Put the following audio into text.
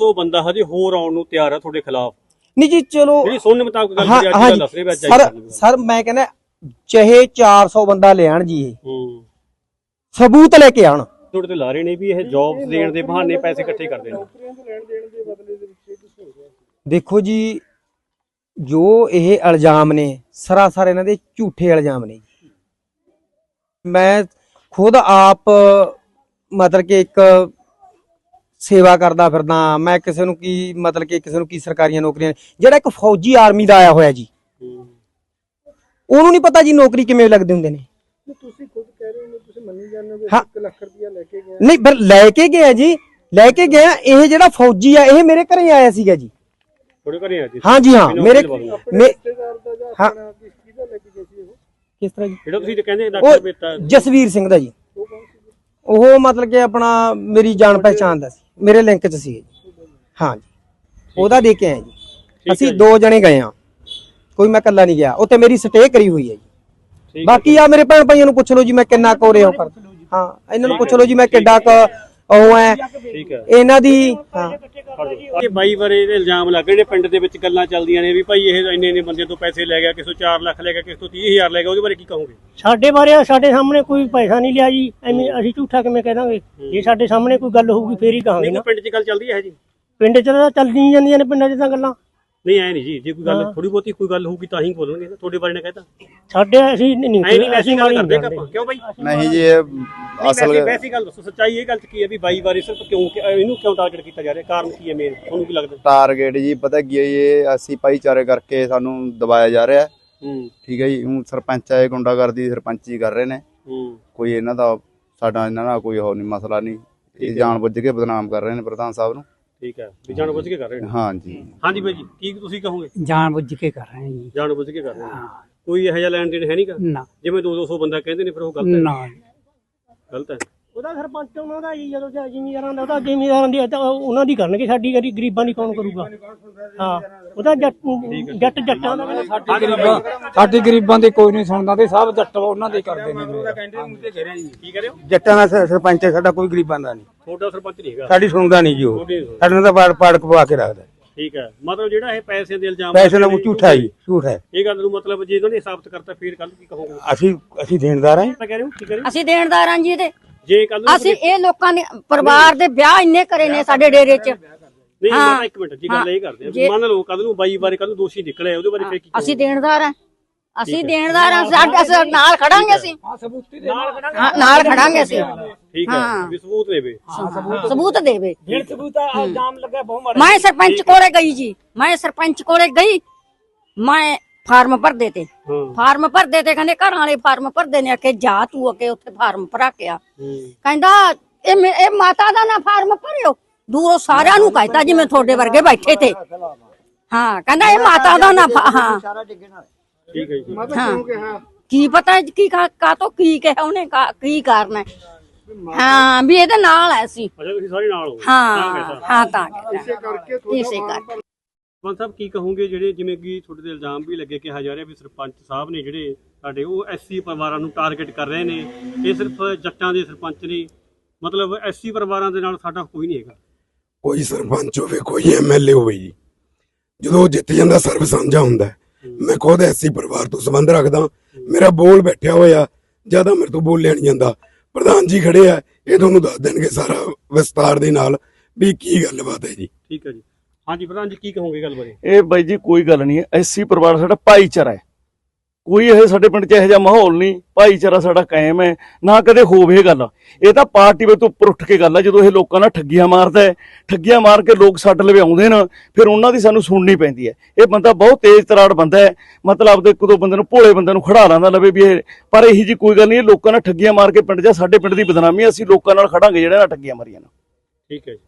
ਉਹ ਬੰਦਾ ਹਜੇ ਹੋਰ ਆਉਣ ਨੂੰ ਤਿਆਰ ਆ ਤੁਹਾਡੇ ਖਿਲਾਫ। ਨਹੀਂ ਜੀ ਚਲੋ ਜਿਹੜੀ ਸੁਣਨ ਮੁਤਾਬਕ ਗੱਲ ਜਿਹੜੀ ਅੱਜ ਦੱਸ ਰਹੇ ਵੀ ਅੱਜ ਸਰ ਸਰ ਮੈਂ ਕਹਿੰਦਾ ਚਾਹੇ 400 ਬੰਦਾ ਲਿਆਣ ਜੀ ਇਹ। ਹੂੰ। ਸਬੂਤ ਲੈ ਕੇ ਆਣ। ਤੁਹਾਡੇ ਤੇ ਲਾ ਰਹੇ ਨੇ ਵੀ ਇਹ ਜੌਬਸ ਦੇਣ ਦੇ ਬਹਾਨੇ ਪੈਸੇ ਇਕੱਠੇ ਕਰਦੇ ਨੇ। ਦੇਖੋ ਜੀ ਜੋ ਇਹ ਇਲਜ਼ਾਮ ਨੇ ਸਰਾਸਰ ਇਹਨਾਂ ਦੇ ਝੂਠੇ ਇਲਜ਼ਾਮ ਨੇ ਮੈਂ ਖੁਦ ਆਪ ਮਤਲਬ ਕਿ ਇੱਕ ਸੇਵਾ ਕਰਦਾ ਫਿਰਦਾ ਮੈਂ ਕਿਸੇ ਨੂੰ ਕੀ ਮਤਲਬ ਕਿ ਕਿਸੇ ਨੂੰ ਕੀ ਸਰਕਾਰੀਆਂ ਨੌਕਰੀਆਂ ਜਿਹੜਾ ਇੱਕ ਫੌਜੀ ਆਰਮੀ ਦਾ ਆਇਆ ਹੋਇਆ ਜੀ। ਉਹਨੂੰ ਨਹੀਂ ਪਤਾ ਜੀ ਨੌਕਰੀ ਕਿਵੇਂ ਲੱਗਦੇ ਹੁੰਦੇ ਨੇ। ਤੁਸੀਂ ਖੁਦ ਕਹਿ ਰਹੇ ਹੋ ਤੁਸੀਂ ਮੰਨੀ ਜਾਂਦੇ ਹੋ ਹਾਂ। 1 ਲੱਖ ਰੁਪਇਆ ਲੈ ਕੇ ਗਏ ਨਹੀਂ ਪਰ ਲੈ ਕੇ ਗਿਆ ਜੀ ਲੈ ਕੇ ਗਿਆ ਇਹ ਜਿਹੜਾ ਫੌਜੀ ਆ ਇਹ ਮੇਰੇ ਘਰੇ ਆਇਆ ਸੀਗਾ ਜੀ। ਘਰੇ ਜੀ ਹਾਂ ਜੀ ਹਾਂ ਮੇਰੇ ਹਾਂ। ਕਿਸ ਤਰ੍ਹਾਂ ਜੀ? ਜਿਹੜਾ ਤੁਸੀਂ ਕਹਿੰਦੇ ਡਾਕਟਰ ਜਸਵੀਰ ਸਿੰਘ ਦਾ ਜੀ। ਉਹ ਮਤਲਬ ਕਿ ਆਪਣਾ ਮੇਰੀ ਜਾਣ ਪਹਿਚਾਣ ਦਾ ਸੀ। ਮੇਰੇ ਲਿੰਕ 'ਚ ਸੀ ਜੀ। ਹਾਂ ਜੀ। ਉਹਦਾ ਦੇ ਕੇ ਆਏ ਜੀ। ਅਸੀਂ ਦੋ ਜਣੇ ਗਏ ਆ ਕੋਈ ਮੈਂ ਇਕੱਲਾ ਨਹੀਂ ਗਿਆ। ਉੱਥੇ ਮੇਰੀ ਸਟੇ ਕਰੀ ਹੋਈ ਹੈ ਜੀ। ਬਾਕੀ ਆ ਮੇਰੇ ਭੈਣ ਭਾਈਆਂ ਨੂੰ ਪੁੱਛ ਲਓ ਜੀ ਮੈਂ ਕਿੰਨਾ ਕੁ ਰਿਹਾ ਕਰ ਹਾਂ ਇਹਨਾਂ ਨੂੰ ਪੁੱਛ ਲਓ ਜੀ ਮੈਂ ਕਿੱਡਾ ਕੁ ਉਹ ਹੈ ਠੀਕ ਹੈ ਇਹਨਾਂ ਦੀ ਹਾਂ। ਇਹ ਬਾਈ ਬਾਰੇ ਇਹਦੇ ਇਲਜ਼ਾਮ ਲੱਗ ਰਹੇ ਨੇ ਪਿੰਡ ਦੇ ਵਿੱਚ ਗੱਲਾਂ ਚੱਲਦੀਆਂ ਨੇ ਵੀ ਭਾਈ ਇਹ ਇੰਨੇ ਇੰਨੇ ਬੰਦੇ ਤੋਂ ਪੈਸੇ ਲੈ ਗਿਆ ਕਿਸੇ ਤੋਂ 4 ਲੱਖ ਲੈ ਗਿਆ ਕਿਸੇ ਤੋਂ 30000 ਲੈ ਗਿਆ ਉਹਦੇ ਬਾਰੇ ਕੀ ਕਹੋਗੇ? ਸਾਡੇ ਬਾਰੇ ਸਾਡੇ ਸਾਹਮਣੇ ਕੋਈ ਪੈਸਾ ਨਹੀਂ ਲਿਆ ਜੀ। ਐਵੇਂ ਅਸੀਂ ਝੂਠਾ ਕਿਵੇਂ ਕਹਿ ਦਾਂਗੇ? ਜੇ ਸਾਡੇ ਸਾਹਮਣੇ ਕੋਈ ਗੱਲ ਹੋਊਗੀ ਫੇਰ ਹੀ ਕਹਾਂਗੇ ਨਾ। ਪਿੰਡ 'ਚ ਗੱਲ ਚੱਲਦੀ ਹੈ ਜੀ। ਪਿੰਡ 'ਚ ਤਾਂ ਚੱਲਦੀਆਂ ਜਾਂਦੀਆਂ ਨੇ ਪਿੰਡਾਂ 'ਚ ਤਾਂ ਗੱਲਾਂ। ਨਹੀਂ ਐ ਨਹੀਂ ਜੀ ਜੇ ਕੋਈ ਗੱਲ ਥੋੜੀ ਬਹੁਤੀ ਕੋਈ ਗੱਲ ਹੋਊਗੀ ਤਾਂ ਹੀ ਬੋਲਣਗੇ ਤੁਹਾਡੇ ਬਾਰੇ ਨੇ ਕਹਿਤਾ। ਸਾਡੇ ਅਸੀਂ ਨਹੀਂ ਐ ਨਹੀਂ ਵੈਸੀ ਅਸੀਂ ਗੱਲ ਕਰਦੇ ਨਹੀਂ ਆਪਾਂ ਕਿਉਂ ਬਾਈ? ਨਹੀਂ ਜੀ ਇਹ ਅਸਲ ਅਸਲ ਵੈਸੀ ਗੱਲ ਦੱਸੋ ਸੱਚਾਈ ਇਹ ਗੱਲ 'ਚ ਕੀ ਹੈ ਵੀ ਬਾਈ ਬਾਰੇ ਸਿਰਫ ਕਿਉਂ ਕਿ- ਇਹਨੂੰ ਕਿਉਂ ਟਾਰਗੇਟ ਕੀਤਾ ਜਾ ਰਿਹਾ? ਕਾਰਨ ਕੀ ਹੈ ਮੇਨ ਤੁਹਾਨੂੰ ਕੀ ਲੱਗਦਾ? ਟਾਰਗੇਟ ਜੀ ਪਤਾ ਕੀ ਹੈ ਜੀ, ਇਹ ਅਸੀਂ ਭਾਈਚਾਰੇ ਕਰਕੇ ਸਾਨੂੰ ਦਬਾਇਆ ਜਾ ਰਿਹਾ। ਹੈ। ਹੂੰ ਠੀਕ ਹੈ ਜੀ ਹੁਣ ਸਰਪੰਚ ਆਏ ਗੁੰਡਾਗਰਦੀ ਸਰਪੰਚੀ ਕਰ ਰਹੇ ਨੇ। ਹੂੰ। ਕੋਈ ਇਹਨਾਂ ਦਾ ਸਾਡਾ ਇਹਨਾਂ ਨਾਲ ਕੋਈ ਹੋਰ ਨਹੀਂ ਮਸਲਾ ਨਹੀਂ ਇਹ ਜਾਣ ਬੁੱਝ ਕੇ ਬਦਨਾਮ ਕਰ ਰਹੇ ਨੇ ਪ੍ਰਧਾਨ ਸਾਹਿਬ ਨੂੰ। ਠੀਕ ਹੈ ਵੀ ਜਾਣ ਬੁੱਝ ਕੇ ਕਰ ਰਹੇ ਨੇ। ਹਾਂ ਜੀ ਹਾਂਜੀ ਬਾਈ ਜੀ ਕੀ ਤੁਸੀਂ ਕਹੋਗੇ? ਜਾਣ ਬੁੱਝ ਕੇ ਕਰ ਰਹੇ ਹਾਂ ਜੀ। ਜਾਣ ਬੁੱਝ ਕੇ ਕਰ ਰਹੇ ਨੇ। ਕੋਈ ਇਹੋ ਜਿਹਾ ਲੈਣ ਦੇਣ ਹੈ ਨਹੀਂਗਾ? ਨਾ। ਜਿਵੇਂ 2-200 ਬੰਦਾ ਕਹਿੰਦੇ ਨੇ ਫਿਰ ਉਹ ਗਲਤ ਹੈ। ਨਾ। ਗਲਤ ਹੈ। ਉਹਦਾ ਸਰਪੰਚ ਉਹਨਾਂ ਦਾ ਜੀ ਜਦੋਂ ਜ਼ਿਮੀਦਾਰਾਂ ਦਾ ਉਹਦਾ ਜ਼ਿਮੀਦਾਰਾਂ ਦੀ ਤਾਂ ਉਹਨਾਂ ਦੀ ਕਰਨਗੇ ਸਾਡੀ ਗਰੀ ਗਰੀਬਾਂ ਦੀ ਕੌਣ ਕਰੂਗਾ? ਹਾਂ। ਉਹਦਾ ਜੱਟ ਜੱਟ ਜੱਟਾਂ ਦਾ ਸਾਡੀ ਗਰੀਬਾਂ ਸਾਡੀ ਗਰੀਬਾਂ ਦੀ ਕੋਈ ਨਹੀਂ ਸੁਣਦਾ ਤੇ ਸਭ ਜੱਟ ਉਹਨਾਂ ਦੇ ਕਰਦੇ ਨੇ। ਕੀ ਜੱਟਾਂ ਦਾ ਸਰਪੰਚ ਹੈ ਸਾਡਾ ਕੋਈ ਗਰੀਬਾਂ ਦਾ ਨਹੀਂ। ਤੁਹਾਡਾ ਸਰਪੰਚ ਨਹੀਂ ਹੈਗਾ। ਸਾਡੀ ਸੁਣਦਾ ਨਹੀਂ ਜੀ ਉਹ। ਤੁਹਾਡੀ ਨਹੀਂ ਸੁਣਦਾ। ਸਾਡੇ ਨਾਲ ਤਾਂ ਪਾੜ ਪਾੜ ਪਵਾ ਕੇ ਰੱਖਦਾ। ਠੀਕ ਹੈ। ਮਤਲਬ ਜਿਹੜਾ ਇਹ ਪੈਸੇ ਦੇ ਇਲਜ਼ਾਮ ਪੈਸੇ ਨਾਲ ਉਹ ਨੇ, ਝੂਠਾ ਜੀ ਝੂਠ ਹੈ। ਇਹ ਗੱਲ ਨੂੰ ਮਤਲਬ ਜੇ ਇਹਨਾਂ ਨੇ ਸਾਬਤ ਕਰਤਾ ਫਿਰ ਕੱਲ ਕੀ ਕਹੋਗੇ? ਅਸੀਂ ਅਸੀਂ ਦੇਣਦਾਰ ਹਾਂ ਤਾਂ ਕਹਿ ਰਹੇ ਹੋ ਕੀ ਕਹਿ ਰਹੇ ਹੋ? ਅਸੀਂ ਦੇਣਦਾਰ ਹਾਂ ਜੀ ਇਹਦੇ। ਜੇ ਕੱਲ ਨੂੰ ਅਸੀਂ ਇਹ ਲੋਕਾਂ ਦੇ ਪਰਿਵਾਰ ਦੇ ਵਿਆਹ ਇੰਨੇ ਕਰੇ ਨੇ ਸਾਡੇ ਡੇਰੇ 'ਚ। ਨਹੀਂ ਹਾਂ। ਮਾਤਾ ਇੱਕ ਮਿੰਟ ਜੀ ਗੱਲ ਇਹ ਕਰਦੇ ਆ ਵੀ ਮੰਨ ਲਓ ਕੱਲ ਨੂੰ ਬਾਈ ਬਾਰੇ ਕੱਲ ਨੂੰ ਦੋਸ਼ੀ ਨਿਕਲੇ ਉਹਦੇ ਬਾਰੇ ਫਿਰ ਕੀ? ਅਸੀਂ ਦੇਣਦਾਰ ਹਾਂ। ਅਸੀਂ ਦੇਣਦਾਰ ਹਾਂ ਸਾਡੇ ਅਸੀਂ ਨਾਲ ਖੜਾਂਗੇ ਅਸੀਂ। ਹਾਂ ਨਾਲ ਖੜਾਂਗੇ। ਅਸੀਂ। ਠੀਕ ਹੈ। ਵੀ ਸਬੂਤ ਦੇਵੇ। ਸਬੂਤ ਦੇਵੇ। ਸਬੂਤ ਇਲਜ਼ਾਮ ਲੱਗਾ ਬਹੁਤ ਮੈਂ ਸਰਪੰਚ ਕੋਲੇ ਗਈ ਜੀ। ਮੈਂ ਸਰਪੰਚ ਕੋਲੇ ਗਈ। ਮੈਂ ਫਾਰਮ ਭਰਦੇ ਤੇ। ਹਾਂ। ਫਾਰਮ ਭਰਦੇ ਤੇ ਕਹਿੰਦੇ ਘਰਾਂ ਵਾਲੇ ਫਾਰਮ ਭਰਦੇ ਨੇ। ਆਖੇ ਜਾ ਤੂੰ ਅੱਗੇ ਉੱਥੇ ਫਾਰਮ ਭਰਾ ਕੇ ਆ। ਕਹਿੰਦਾ ਇਹ ਇਹ ਮਾਤਾ ਦਾ ਨਾ ਫਾਰਮ ਭਰਿਓ। ਦੂਰੋਂ ਸਾਰਿਆਂ ਨੂੰ ਕਹਿਤਾ ਜਿਵੇਂ ਤੁਹਾਡੇ ਵਰਗੇ ਬੈਠੇ ਤੇ। ਹਾਂ ਕਹਿੰਦਾ ਇਹ ਮਾਤਾ ਦਾ ਨਾ ਹਾਂ। ਠੀਕ ਹੈ ਜੀ। ਹਾਂ। ਕੀ ਪਤਾ ਕੀ ਕਾ ਕਾਤੋਂ ਕੀ ਕਿਹਾ ਉਹਨੇ ਕਾ- ਕਾਰਨ ਹੈ? ਹਾਂ ਵੀ ਇਹਦੇ ਨਾਲ ਐ ਸੀ ਅੱਛਾ ਤੁਸੀਂ ਸਾਰੇ ਨਾਲ ਹੋ ਹਾਂ ਹਾਂ ਤਾਂ ਇਸੇ ਕਰਕੇ ਪੰਜ ਸਾਹਿਬ ਕੀ ਕਹੋਗੇ ਜਿਹੜੇ ਜਿਵੇਂ ਕਿ ਤੁਹਾਡੇ ਤੇ ਇਲਜ਼ਾਮ ਵੀ ਲੱਗੇ ਕਿਹਾ ਜਾ ਰਿਹਾ ਵੀ ਸਰਪੰਚ ਸਾਹਿਬ ਨੇ ਜਿਹੜੇ ਸਾਡੇ ਉਹ ਐਸਸੀ ਪਰਿਵਾਰਾਂ ਨੂੰ ਟਾਰਗੇਟ ਕਰ ਰਹੇ ਨੇ ਇਹ ਸਿਰਫ ਜੱਟਾਂ ਦੇ ਸਰਪੰਚ ਨੇ। ਮਤਲਬ ਐਸਸੀ ਪਰਿਵਾਰਾਂ ਦੇ ਨਾਲ ਸਾਡਾ ਕੋਈ ਨਹੀਂ ਹੈਗਾ। ਕੋਈ ਸਰਪੰਚ ਹੋਵੇ ਕੋਈ ਐਮਐਲਏ ਹੋਵੇ ਜੀ। ਜਦੋਂ ਉਹ ਜਿੱਤ ਜਾਂਦਾ ਸਰਬ ਸਾਂਝਾ ਹੁੰਦਾ ਹੈ। ਮੈਂ ਖੁਦ ਐਸੀ ਪਰਿਵਾਰ ਤੋਂ ਸੰਬੰਧ ਰੱਖਦਾ ਮੇਰਾ ਬੋਲ ਬੈਠਿਆ ਹੋਇਆ ਜ਼ਿਆਦਾ ਮੇਰੇ ਤੋਂ ਬੋਲਿਆ ਨਹੀਂ ਜਾਂਦਾ। ਪ੍ਰਧਾਨ ਜੀ ਖੜੇ ਆ ਇਹ ਤੁਹਾਨੂੰ ਦੱਸ ਦੇਣਗੇ ਸਾਰਾ ਵਿਸਤਾਰ ਦੇ ਨਾਲ ਵੀ ਕੀ ਗੱਲਬਾਤ ਹੈ ਜੀ। ਠੀਕ ਹੈ ਜੀ। ਹਾਂਜੀ ਪ੍ਰਧਾਨ ਜੀ ਕੀ ਕਹੋਗੇ ਗੱਲ ਬਾਰੇ? ਇਹ ਬਾਈ ਜੀ ਕੋਈ ਗੱਲ ਨਹੀਂ ਐਸੀ ਪਰਿਵਾਰ ਸਾਡਾ ਭਾਈਚਾਰਾ ਹੈ। ਕੋਈ ਇਹ ਸਾਡੇ ਪਿੰਡ 'ਚ ਇਹੋ ਜਿਹਾ ਮਾਹੌਲ ਨਹੀਂ। ਭਾਈਚਾਰਾ ਸਾਡਾ ਕਾਇਮ ਹੈ। ਨਾ ਕਦੇ ਹੋਵੇ ਗੱਲ। ਇਹ ਤਾਂ ਪਾਰਟੀ ਵੇ ਤੋਂ ਉੱਪਰ ਉੱਠ ਕੇ ਗੱਲ ਹੈ। ਜਦੋਂ ਇਹ ਲੋਕਾਂ ਨਾਲ ਠੱਗੀਆਂ ਮਾਰਦਾ ਹੈ ਠੱਗੀਆਂ ਮਾਰ ਕੇ ਲੋਕ ਸਾਡੇ ਲਵੇ ਆਉਂਦੇ ਨੇ ਫਿਰ ਉਹਨਾਂ ਦੀ ਸਾਨੂੰ ਸੁਣਨੀ ਪੈਂਦੀ ਹੈ। ਇਹ ਬੰਦਾ ਬਹੁਤ ਤੇਜ਼ ਤਰਾੜ ਬੰਦਾ ਹੈ। ਮਤਲਬ ਆਪਦੇ ਇੱਕ ਦੋ ਬੰਦੇ ਨੂੰ ਭੋਲੇ ਬੰਦੇ ਨੂੰ ਖੜਾ ਲਾਂਦਾ ਲਵੇ ਵੀ ਇਹ। ਪਰ ਇਹੀ ਜੀ ਕੋਈ ਗੱਲ ਨਹੀਂ ਇਹ ਲੋਕਾਂ ਨਾਲ ਠੱਗੀਆਂ ਮਾਰ ਕੇ ਪਿੰਡ 'ਚ ਸਾਡੇ ਪਿੰਡ ਦੀ ਬਦਨਾਮੀ ਹੈ, ਅਸੀਂ ਲੋਕਾਂ ਨਾਲ ਖੜਾਂਗੇ ਜਿਹੜੇ ਨਾਲ ਠੱਗੀਆਂ ਮਾਰੀਆਂ ਨੇ। ਠੀਕ ਹੈ ਜੀ।